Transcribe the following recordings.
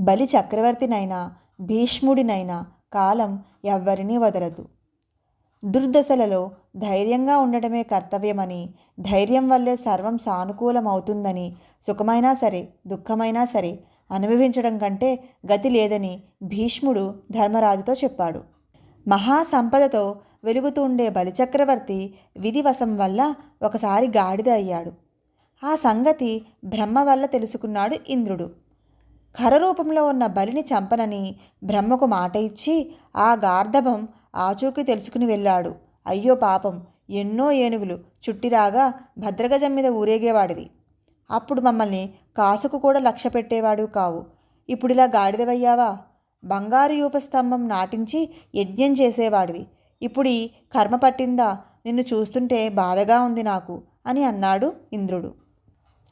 బలి చక్రవర్తినైనా భీష్ముడినైనా కాలం ఎవ్వరినీ వదలదు. దుర్దశలలో ధైర్యంగా ఉండటమే కర్తవ్యమని ధైర్యం వల్లే సర్వం సానుకూలమవుతుందని సుఖమైనా సరే దుఃఖమైనా సరే అనుభవించడం కంటే గతి లేదని భీష్ముడు ధర్మరాజుతో చెప్పాడు. మహాసంపదతో వెలుగుతూ ఉండే బలిచక్రవర్తి విధివశం వల్ల ఒకసారి గాడిద అయ్యాడు. ఆ సంగతి బ్రహ్మ వల్ల తెలుసుకున్నాడు ఇంద్రుడు. ఖరరూపంలో ఉన్న బలిని చంపనని బ్రహ్మకు మాట ఇచ్చి ఆ గార్ధభం ఆచూకీ తెలుసుకుని వెళ్ళాడు. అయ్యో పాపం ఎన్నో ఏనుగులు చుట్టిరాగా భద్రగజం మీద ఊరేగేవాడివి. అప్పుడు మమ్మల్ని కాసుకు కూడా లక్ష్య పెట్టేవాడు కావు. ఇప్పుడిలా గాడిదవయ్యావా? బంగారు యూపస్తంభం నాటించి యజ్ఞం చేసేవాడివి. ఇప్పుడు కర్మ పట్టిందా? నిన్ను చూస్తుంటే బాధగా ఉంది నాకు అని అన్నాడు ఇంద్రుడు.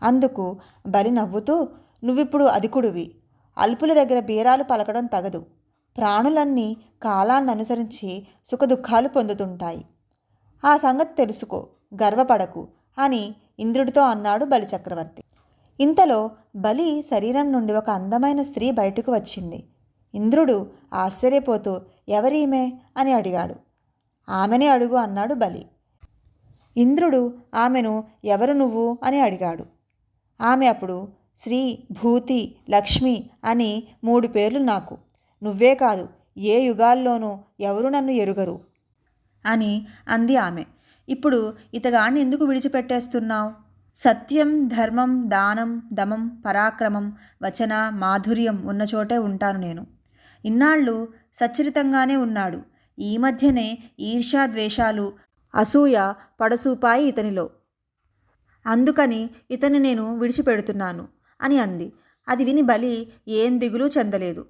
అందుకు బలి నవ్వుతూ నువ్విప్పుడు అధికుడివి. అల్పుల దగ్గర బీరాలు పలకడం తగదు. ప్రాణులన్నీ కాలాన్ని అనుసరించి సుఖదుఖాలు పొందుతుంటాయి. ఆ సంగతి తెలుసుకో గర్వపడకు అని ఇంద్రుడితో అన్నాడు బలిచక్రవర్తి. ఇంతలో బలి శరీరం నుండి ఒక అందమైన స్త్రీ బయటకు వచ్చింది. ఇంద్రుడు ఆశ్చర్యపోతూ ఎవరీమే? అని అడిగాడు. ఆమెనే అడుగు అన్నాడు బలి. ఇంద్రుడు ఆమెను ఎవరు నువ్వు? అని అడిగాడు. ఆమె అప్పుడు శ్రీ భూతి లక్ష్మి అని మూడు పేర్లు నాకు. నువ్వే కాదు ఏ యుగాల్లోనూ ఎవరు నన్ను ఎరుగరు. అని అంది ఆమె. ఇప్పుడు ఇతగాన్ని ఎందుకు విడిచిపెట్టేస్తున్నావు? సత్యం ధర్మం దానం దమం పరాక్రమం వచన మాధుర్యం ఉన్న చోటే ఉంటాను నేను. ఇన్నాళ్ళు సచ్చరితంగానే ఉన్నాడు. ఈ మధ్యనే ఈర్ష్యాద్వేషాలు అసూయ పడసూపాయి ఇతనిలో. అందుకని ఇతని నేను విడిచిపెడుతున్నాను. అని అంది. అది విని బలి ఏం దిగులు చెందలేదు.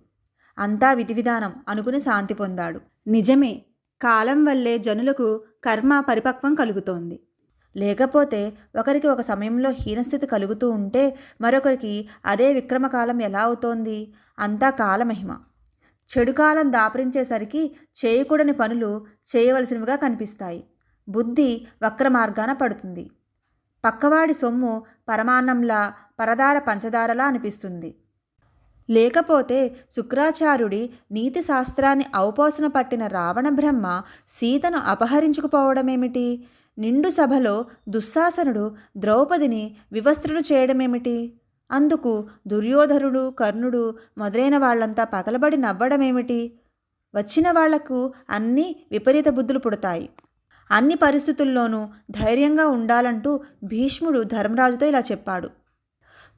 అంతా విధి విధానం అనుకుని శాంతి పొందాడు. నిజమే కాలం వల్లే జనులకు కర్మ పరిపక్వం కలుగుతోంది. లేకపోతే ఒకరికి ఒక సమయంలో హీనస్థితి కలుగుతూ ఉంటే మరొకరికి అదే విక్రమకాలం ఎలా అవుతోంది? అంతా కాలమహిమ. చెడు కాలం దాపరించేసరికి చేయకూడని పనులు చేయవలసినవిగా కనిపిస్తాయి. బుద్ధి వక్ర మార్గాన పడుతుంది. పక్కవాడి సొమ్ము పరమాన్నంలా పరదార పంచదారలా అనిపిస్తుంది. లేకపోతే శుక్రాచార్యుడి నీతి శాస్త్రాన్ని అవపోసన పట్టిన రావణ బ్రహ్మ సీతను అపహరించుకుపోవడమేమిటి? నిండు సభలో దుశ్శాసనుడు ద్రౌపదిని వివస్త్రుడు చేయడమేమిటి? అందుకు దుర్యోధనుడు కర్ణుడు మొదలైన వాళ్ళంతా పగలబడి నవ్వడమేమిటి? వచ్చిన వాళ్ళకు అన్నీ విపరీత బుద్ధులు పుడతాయి. అన్ని పరిస్థితుల్లోనూ ధైర్యంగా ఉండాలంటూ భీష్ముడు ధర్మరాజుతో ఇలా చెప్పాడు.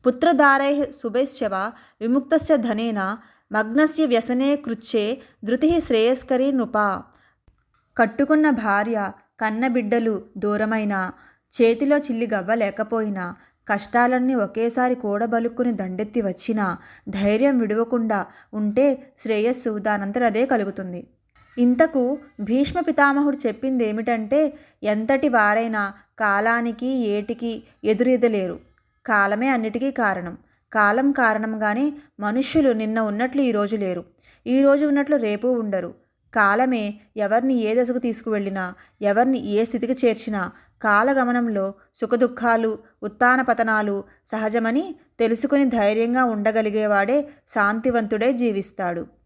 పుత్రధారై శుభైశ్చవ విముక్తస్య ధనేన మగ్నస్య వ్యసనే కృచ్చే ధృతి శ్రేయస్కరీ నృప. కట్టుకున్న భార్య కన్నబిడ్డలు దూరమైన చేతిలో చిల్లి గవ్వ లేకపోయినా కష్టాలన్నీ ఒకేసారి కూడబలుక్కుని దండెత్తి వచ్చినా ధైర్యం విడవకుండా ఉంటే శ్రేయస్సు దానంతరదే కలుగుతుంది. ఇంతకు భీష్మ పితామహుడు చెప్పింది ఏమిటంటే ఎంతటి వారైనా కాలానికి ఏటికి ఎదురెదలేరు. కాలమే అన్నిటికీ కారణం. కాలం కారణంగానే మనుష్యులు నిన్న ఉన్నట్లు ఈరోజు లేరు. ఈరోజు ఉన్నట్లు రేపు ఉండరు. కాలమే ఎవరిని ఏ దశకు తీసుకువెళ్ళినా ఎవరిని ఏ స్థితికి చేర్చినా కాలగమనంలో సుఖదుఖాలు ఉత్తాన పతనాలు సహజమని తెలుసుకుని ధైర్యంగా ఉండగలిగేవాడే శాంతివంతుడే జీవిస్తాడు.